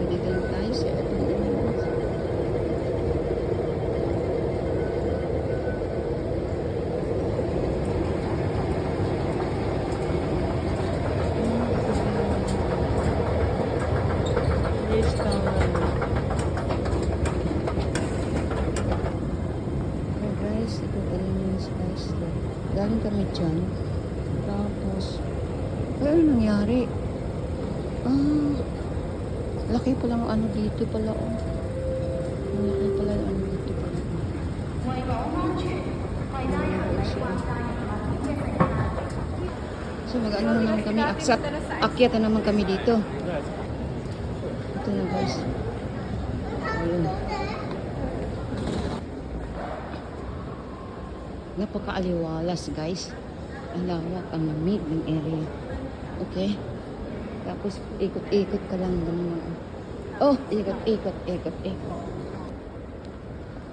So, dito lang tayo sa galing kami dyan. Tapos, ano nangyari? Ah, laki pala ang ano dito pala. Oh. Ang laki pala ang ano dito pala. So mag-ano na naman kami, aksat, akyat na naman kami dito. Ito na guys. Ayun. Napakaaliwalas guys. Ang lawak, ang lamig ng area. Okay? Tapos ikot-ikot ka lang ganun. Oh, ikot, ikot, ikot, ikot.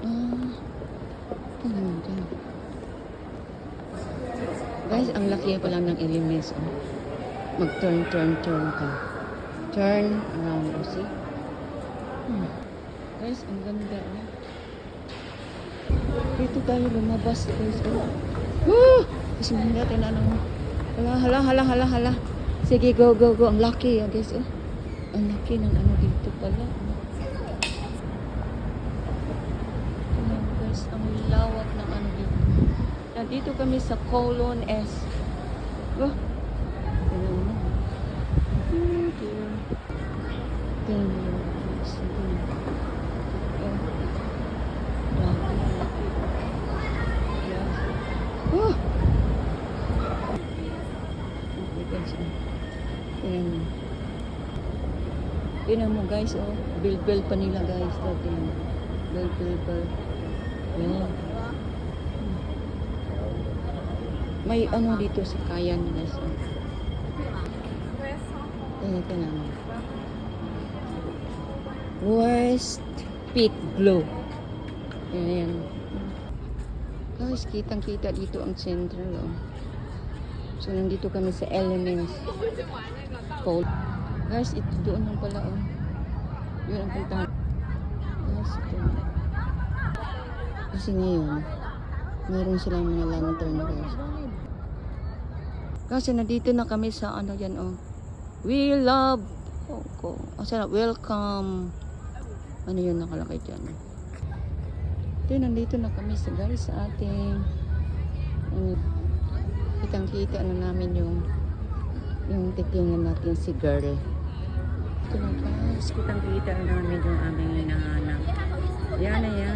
Ah, ito naman dyan. Guys, ang laki pa lang ng elements. Oh. Mag-turn, turn, turn ka. Turn around, oh, see? Hmm. Guys, ang ganda. Oh. Dito tayo lumabas, guys. Oh. Woo! Kasi hindi natin ano. Hala, hala, hala, hala, hala. Sige, go, go, go. Ang laki, oh, guys. Oh. Ang laki ng ano dito pala. Ayan, guys. Ang lawak ng ano dito. Nandito kami sa Colon S. Oh. Tingnan mo. Oh, dear. Oh. Oh! Okay, guys. Oh. Tingnan mo. Guys, oh. Bilbil pa nila guys. Tingnan mo. Bel, bel, bel. Yan. May ano dito sa kayan guys. Oh. Tingnan, tingnan mo. West Peak Glow. Ayan. Guys, kitang-kita dito ang central. Oh. So, nandito kami sa Elements. Cold. Guys, ito doon lang pala. Oh. Yun ang puntahan. Guys, ito. Kasi ngayon, meron silang mga lantern, guys. Kasi nandito na kami sa ano yan, oh. We love Hong Kong. Oh, sana, welcome. Ano yun nakalagay dyan? Ito, nandito na kami sa guys sa ating um, kitang-kita na namin yung yung titingnan natin si girl. Ito na guys, kitang-kita na namin yung aming hinahanap. Yan na yan.